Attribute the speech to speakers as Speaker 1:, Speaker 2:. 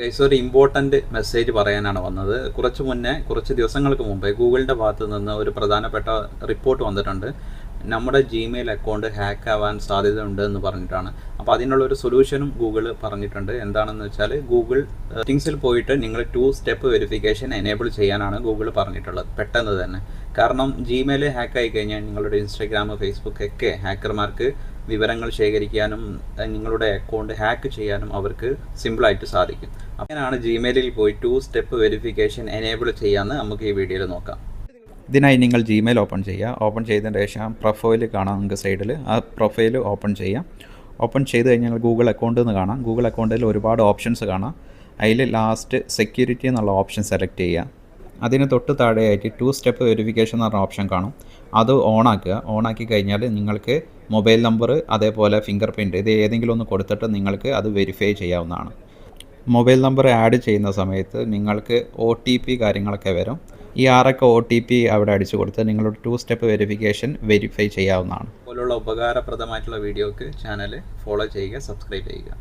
Speaker 1: Guys ഒരു important message പറയാനാണ് വന്നത്. കുറച്ച് മുന്നേ കുറച്ച് ദിവസങ്ങൾക്ക് മുമ്പേ ഗൂഗിളിന്റെ ഭാഗത്ത് നിന്ന് ഒരു പ്രധാനപ്പെട്ട റിപ്പോർട്ട് വന്നിട്ടുണ്ട്. നമ്മുടെ ജിമെയിൽ അക്കൗണ്ട് ഹാക്ക് ആവാൻ സാധ്യതയുണ്ട് എന്ന് പറഞ്ഞിട്ടാണ്. അപ്പോൾ അതിനുള്ള ഒരു സൊല്യൂഷനും ഗൂഗിൾ പറഞ്ഞിട്ടുണ്ട്. എന്താണെന്ന് വെച്ചാൽ ഗൂഗിൾ സെറ്റിങ്സിൽ പോയിട്ട് നിങ്ങൾ ടു സ്റ്റെപ്പ് വെരിഫിക്കേഷൻ എനേബിൾ ചെയ്യാനാണ് ഗൂഗിൾ പറഞ്ഞിട്ടുള്ളത്. പെട്ടെന്ന് തന്നെ. കാരണം ജിമെയിൽ ഹാക്ക് ആയി കഴിഞ്ഞാൽ നിങ്ങളുടെ ഇൻസ്റ്റാഗ്രാം ഫേസ്ബുക്ക് ഒക്കെ ഹാക്കർമാർക്ക് വിവരങ്ങൾ ശേഖരിക്കാനും നിങ്ങളുടെ അക്കൗണ്ട് ഹാക്ക് ചെയ്യാനും അവർക്ക് സിമ്പിളായിട്ട് സാധിക്കും. അങ്ങനെയാണ് ജിമെയിലിൽ പോയി ടു സ്റ്റെപ്പ് വെരിഫിക്കേഷൻ എനേബിൾ ചെയ്യാമെന്ന് നമുക്ക് ഈ വീഡിയോയിൽ നോക്കാം.
Speaker 2: ഇതിനായി നിങ്ങൾ ജിമെയിൽ ഓപ്പൺ ചെയ്യുക. ഓപ്പൺ ചെയ്തതിന് ശേഷം പ്രൊഫൈൽ കാണാം നിങ്ങൾക്ക് സൈഡിൽ ആ പ്രൊഫൈൽ ഓപ്പൺ ചെയ്യാം. ഓപ്പൺ ചെയ്ത് കഴിഞ്ഞാൽ ഗൂഗിൾ അക്കൗണ്ട് എന്ന് കാണാം. ഗൂഗിൾ അക്കൗണ്ടിൽ ഒരുപാട് ഓപ്ഷൻസ് കാണാം. അതിൽ ലാസ്റ്റ് സെക്യൂരിറ്റി എന്നുള്ള ഓപ്ഷൻ സെലക്ട് ചെയ്യുക. അതിന് തൊട്ട് താഴെയായിട്ട് ടു സ്റ്റെപ്പ് വെരിഫിക്കേഷൻ എന്ന് പറഞ്ഞ ഓപ്ഷൻ കാണും. അത് ഓണാക്കുക ഓണാക്കി കഴിഞ്ഞാൽ നിങ്ങൾക്ക് മൊബൈൽ നമ്പർ അതേപോലെ ഫിംഗർ പ്രിന്റ് ഇത് ഏതെങ്കിലും ഒന്ന് കൊടുത്തിട്ട് നിങ്ങൾക്ക് അത് വെരിഫൈ ചെയ്യാവുന്നതാണ്. മൊബൈൽ നമ്പർ ആഡ് ചെയ്യുന്ന സമയത്ത് നിങ്ങൾക്ക് ഒ ടി പി കാര്യങ്ങളൊക്കെ വരും. ഈ ആറൊക്കെ ഒ ടി പി അവിടെ അടിച്ചു കൊടുത്ത് നിങ്ങളുടെ ടു സ്റ്റെപ്പ് വെരിഫിക്കേഷൻ വെരിഫൈ ചെയ്യാവുന്നതാണ്.
Speaker 1: പോലുള്ള ഉപകാരപ്രദമായിട്ടുള്ള വീഡിയോക്ക് ചാനൽ ഫോളോ ചെയ്യുക സബ്സ്ക്രൈബ് ചെയ്യുക.